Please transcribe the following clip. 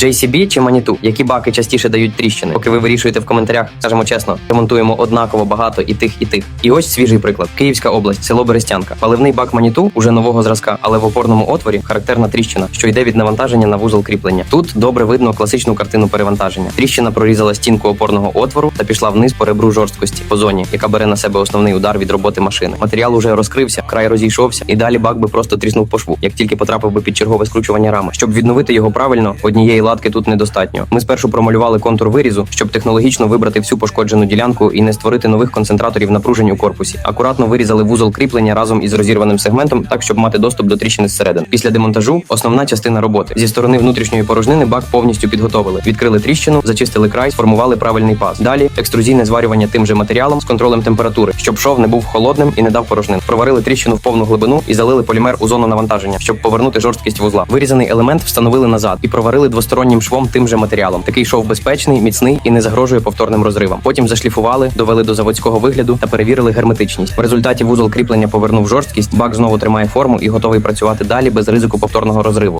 JCB чи Маніту? Які баки частіше дають тріщини? Поки ви вирішуєте в коментарях, скажемо чесно, ремонтуємо однаково багато і тих, і тих. І ось свіжий приклад: Київська область, село Берестянка. Паливний бак Маніту уже нового зразка, але в опорному отворі характерна тріщина, що йде від навантаження на вузол кріплення. Тут добре видно класичну картину перевантаження. Тріщина прорізала стінку опорного отвору та пішла вниз по ребру жорсткості по зоні, яка бере на себе основний удар від роботи машини. Матеріал уже розкрився, край розійшовся, і далі бак би просто тріснув по шву, як тільки потрапив би під чергове скручування рами. Щоб відновити його правильно, однієї латки тут недостатньо. Ми спершу промалювали контур вирізу, щоб технологічно вибрати всю пошкоджену ділянку і не створити нових концентраторів напружень у корпусі. Акуратно вирізали вузол кріплення разом із розірваним сегментом, так щоб мати доступ до тріщини зсередини. Після демонтажу основна частина роботи зі сторони внутрішньої порожнини бак повністю підготовили. Відкрили тріщину, зачистили край, сформували правильний паз. Далі екструзійне зварювання тим же матеріалом з контролем температури, щоб шов не був холодним і не дав порожнин. Проварили тріщину в повну глибину і залили полімер у зону навантаження, щоб повернути жорсткість вузла. Вирізаний елемент встановили назад і проварили двостороннім швом тим же матеріалом. Такий шов безпечний, міцний і не загрожує повторним розривам. Потім зашліфували, довели до заводського вигляду та перевірили герметичність. В результаті вузол кріплення повернув жорсткість, бак знову тримає форму і готовий працювати далі без ризику повторного розриву.